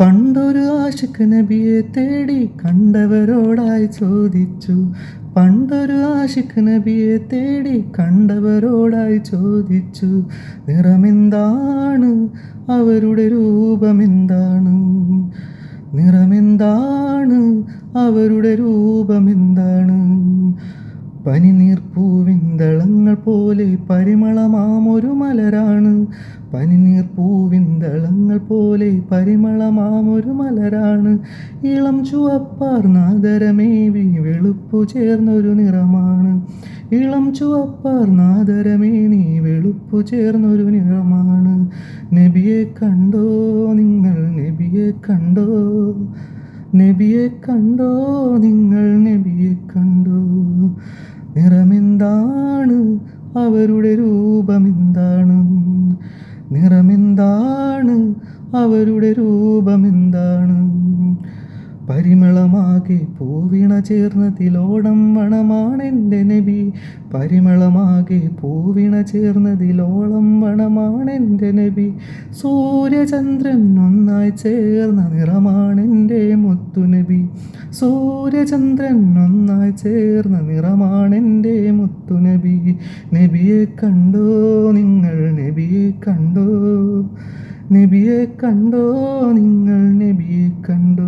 പണ്ടൊരു ആഷിഖ് നബിയെ തേടി കണ്ടവരോടായി ചോദിച്ചു. പണ്ടൊരു ആഷിഖ് നബിയെ തേടി കണ്ടവരോടായി ചോദിച്ചു. നിറമെന്താണ്? അവരുടെ രൂപമെന്താണ്? നിറമെന്താണ്? അവരുടെ രൂപമെന്താണ്? പനിനീർപ്പൂവിന്തളങ്ങൾ പോലെ പരിമളമാമൊരു മലരാണ്. പനിനീർപ്പൂവിന്തളങ്ങൾ പോലെ പരിമളമാമൊരു മലരാണ്. ഇളം ചുവപ്പാർന്നാദരമേവി വെളുപ്പു ചേർന്നൊരു നിറമാണ്. ഇളം ചുവപ്പാർന്നാദരമേ നീ വെളുപ്പു ചേർന്നൊരു നിറമാണ്. നബിയെ കണ്ടോ നിങ്ങൾ നബിയെ കണ്ടോ? നബിയെ കണ്ടോ നിങ്ങൾ നബിയെ കണ്ടോ? നിറമെന്താണ്? അവരുടെ രൂപമെന്താണ്? നിറമെന്താണ്? അവരുടെ രൂപമെന്താണ് പരിമളമാകെ പൂവിണ ചേർന്ന തിലോടം വണമാണെന്റെ നബി. പരിമളമാകെ പൂവിണ ചേർന്ന തിലോളം വണമാണെന്റെ നബി. സൂര്യചന്ദ്രൻ ഒന്നായി ചേർന്ന നിറമാണെന്റെ മുത്തുനബി സൂര്യചന്ദ്രൻ ഒന്നായി ചേർന്ന നിറമാണെന്റെ മുത്തുനബി നബിയെ കണ്ടോ നിങ്ങൾ? നബിയെ കണ്ടോ? നബിയെ കണ്ടോ? നിങ്ങൾ നബിയെ കണ്ടോ?